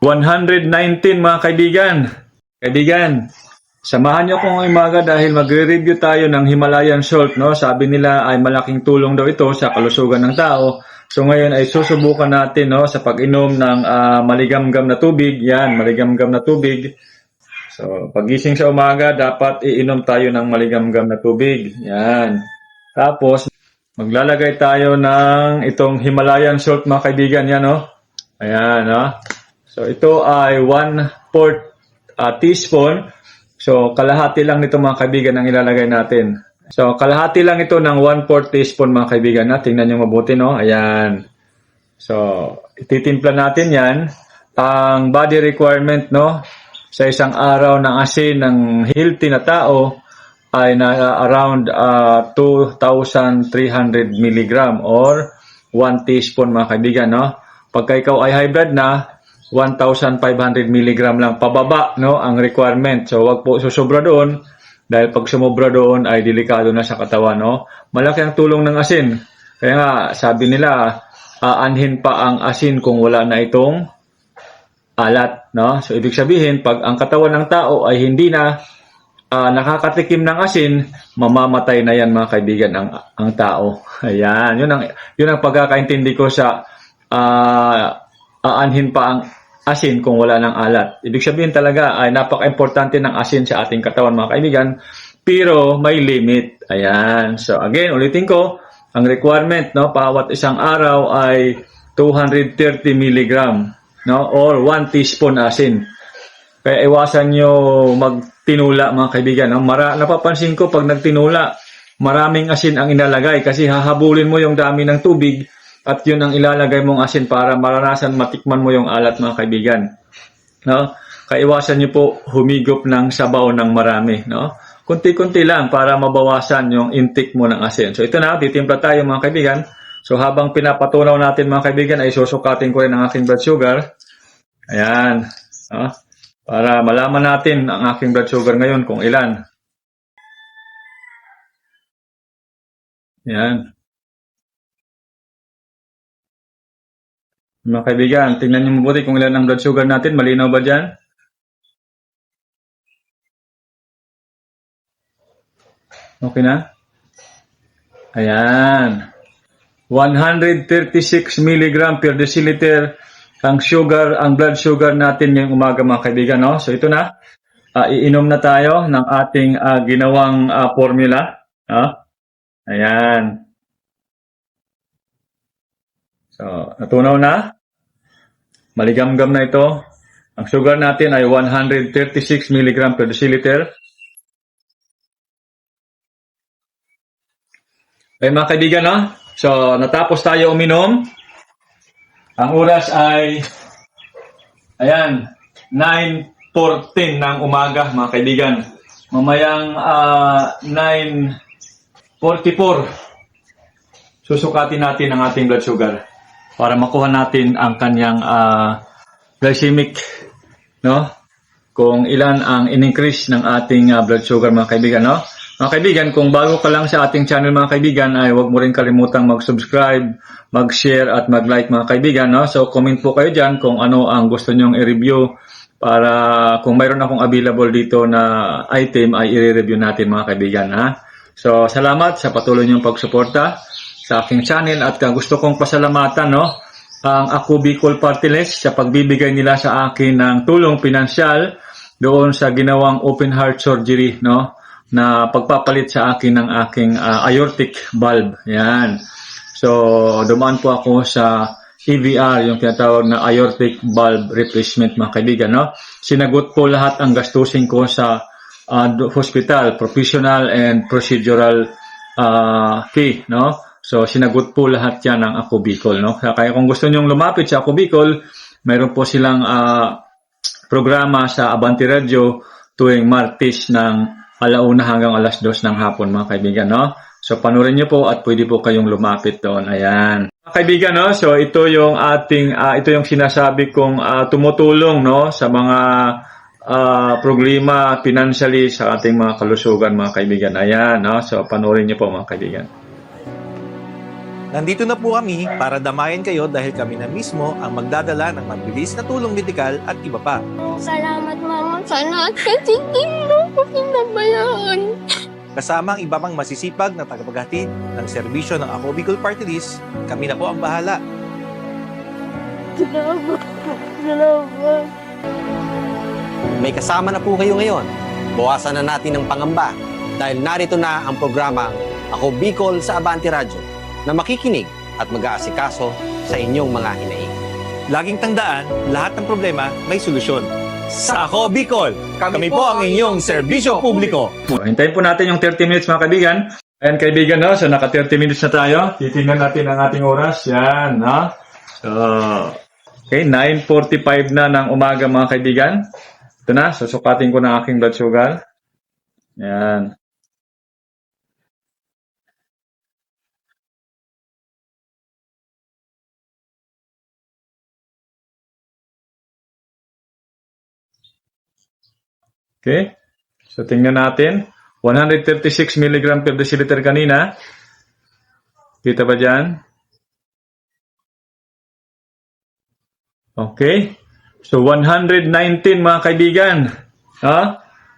119 mga kaibigan. Kaibigan, samahan niyo ko ngayong umaga dahil magre-review tayo ng Himalayan salt. No? Sabi nila ay malaking tulong daw ito sa kalusugan ng tao. So ngayon ay susubukan natin no, sa pag-inom ng ah, maligamgam na tubig. Yan, maligamgam na tubig. So pagising sa umaga, dapat iinom tayo ng maligamgam na tubig. Yan. Tapos, maglalagay tayo ng itong Himalayan salt mga kaibigan. Yan, no? Ayan, no? So, ito ay 1 4 teaspoon. So, kalahati lang nito mga kaibigan ang ilalagay natin. So, kalahati lang ito ng 1 4 teaspoon mga kaibigan. Na? Tingnan nyo mabuti, no? Ayan. So, ititimpla natin yan. Ang body requirement, no? Sa isang araw ng asin ng healthy na tao ay na around ah, 2,300 milligram or 1 teaspoon mga kaibigan, no? Pagka ikaw ay high blood na, 1,500 milligram lang pababa, no? Ang requirement. So, wag po susobra doon dahil pag sumobra doon ay delikado na sa katawan, no? Malaki ang tulong ng asin. Kaya nga, sabi nila, aanhin pa ang asin kung wala na itong alat, no? So, ibig sabihin, pag ang katawan ng tao ay hindi na ah, nakakatikim ng asin, mamamatay na yan mga kaibigan ang ang tao. Ayan, yun ang yun ang pagkakaintindi ko sa ah, aanhin pa ang asin kung wala ng alat. Ibig sabihin talaga ay napaka-importante ng asin sa ating katawan mga kaibigan, pero may limit. Ayan. So again, ulitin ko, ang requirement no bawat isang araw ay 230 milligram no or 1 teaspoon asin. Kaya iwasan nyo magtinula mga kaibigan. Ang mara, napapansin ko pag nagtinula, maraming asin ang inalagay kasi hahabulin mo yung dami ng tubig at yun ang ilalagay mong asin para maranasan matikman mo yung alat mga kaibigan. No? Kaya iwasan nyo po humigop ng sabaw ng marami. No? Kunti-kunti lang para mabawasan yung intake mo ng asin. So ito na, titimpla tayo mga kaibigan. So habang pinapatunaw natin mga kaibigan ay susukatin ko rin ang aking blood sugar. Ayan. No? Para malaman natin ang aking blood sugar ngayon kung ilan. Yan. Mga kaibigan, tingnan niyo mabuti kung ilan ang blood sugar natin. Malinaw ba dyan? Okay na? Ayan. 136 mg per deciliter ang sugar, ang blood sugar natin ngayong umaga mga kaibigan. No? So ito na. Ah, iinom na tayo ng ating ah, ginawang ah, formula. No? Ayan. So, natunaw na. Maligamgam na ito. Ang sugar natin ay 136 mg per deciliter. Okay mga kaibigan, no? So, natapos tayo uminom. Ang oras ay, ayan, 9.14 ng umaga, mga kaibigan. Mamayang ah, 9.44, susukatin natin ang ating blood sugar para makuha natin ang kanyang ah, glycemic, no? Kung ilan ang in-increase ng ating ah, blood sugar, mga kaibigan, no? Mga kaibigan, kung bago ka lang sa ating channel mga kaibigan, ay huwag mo rin kalimutang mag-subscribe, mag-share at mag-like mga kaibigan. No? So comment po kayo dyan kung ano ang gusto nyong i-review para kung mayroon akong available dito na item ay i-review natin mga kaibigan. Ha? So salamat sa patuloy niyong pagsuporta sa aking channel at uh, gusto kong pasalamatan no, ang Ako Bicol Party sa pagbibigay nila sa akin ng tulong pinansyal doon sa ginawang open heart surgery no na pagpapalit sa akin ng aking ah, aortic valve. Yan. So, dumaan po ako sa EVR, yung tinatawag na aortic valve replacement mga kaibigan. No? Sinagot po lahat ang gastusin ko sa do- hospital, professional and procedural ah, fee. No? So, sinagot po lahat yan ng Ako Bicol. No? Kaya kung gusto nyong lumapit sa Ako Bicol, mayroon po silang ah, programa sa Abanti Radio tuwing Martes ng alauna hanggang alas dos ng hapon mga kaibigan. No? So panurin niyo po at pwede po kayong lumapit doon. Ayan. Mga kaibigan, no? so ito yung ating, ah, ito yung sinasabi kong ah, tumutulong no? sa mga ah, problema financially sa ating mga kalusugan mga kaibigan. Ayan, no? so panurin niyo po mga kaibigan. Nandito na po kami para damayan kayo dahil kami na mismo ang magdadala ng mabilis na tulong medikal at iba pa. Salamat, Mama. Sana at kasi hindi mo ko pinabayaan. Kasama ang iba pang masisipag na tagapaghatid ng serbisyo ng Ako Bicol Party List, kami na po ang bahala. Salamat po. Salamat. May kasama na po kayo ngayon. Bawasan na natin ang pangamba dahil narito na ang programang Ako Bicol sa Abante Radyo na makikinig at mag-aasikaso sa inyong mga hinaing. Laging tandaan, lahat ng problema may solusyon. Sa Ako Bicol, kami, po ang inyong serbisyo publiko. Hintayin po natin yung 30 minutes mga kaibigan. Ayan kaibigan, no? so naka 30 minutes na tayo. Titingnan natin ang ating oras. Yan, no? So, okay, 9.45 na ng umaga mga kaibigan. Ito na, susukatin ko na aking blood sugar. Yan. Okay. So, tingnan natin. 136 mg per deciliter kanina. Kita ba dyan? Okay. So, 119 mga kaibigan. Ha?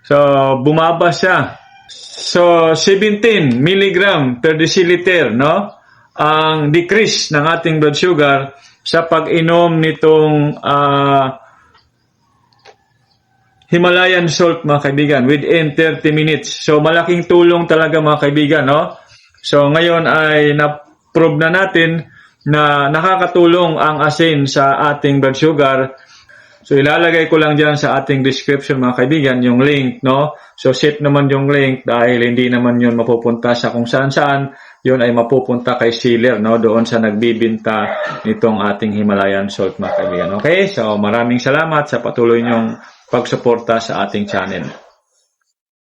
So, bumaba siya. So, 17 mg per deciliter, no? Ang decrease ng ating blood sugar sa pag-inom nitong ah, Himalayan salt mga kaibigan within 30 minutes. So malaking tulong talaga mga kaibigan, no? So ngayon ay na-prove na natin na nakakatulong ang asin sa ating blood sugar. So ilalagay ko lang diyan sa ating description mga kaibigan yung link, no? So set naman yung link dahil hindi naman yun mapupunta sa kung saan-saan. Yun ay mapupunta kay sealer, no? Doon sa nagbibinta nitong ating Himalayan salt mga kaibigan. Okay? So maraming salamat sa patuloy niyong pagsuporta sa ating channel.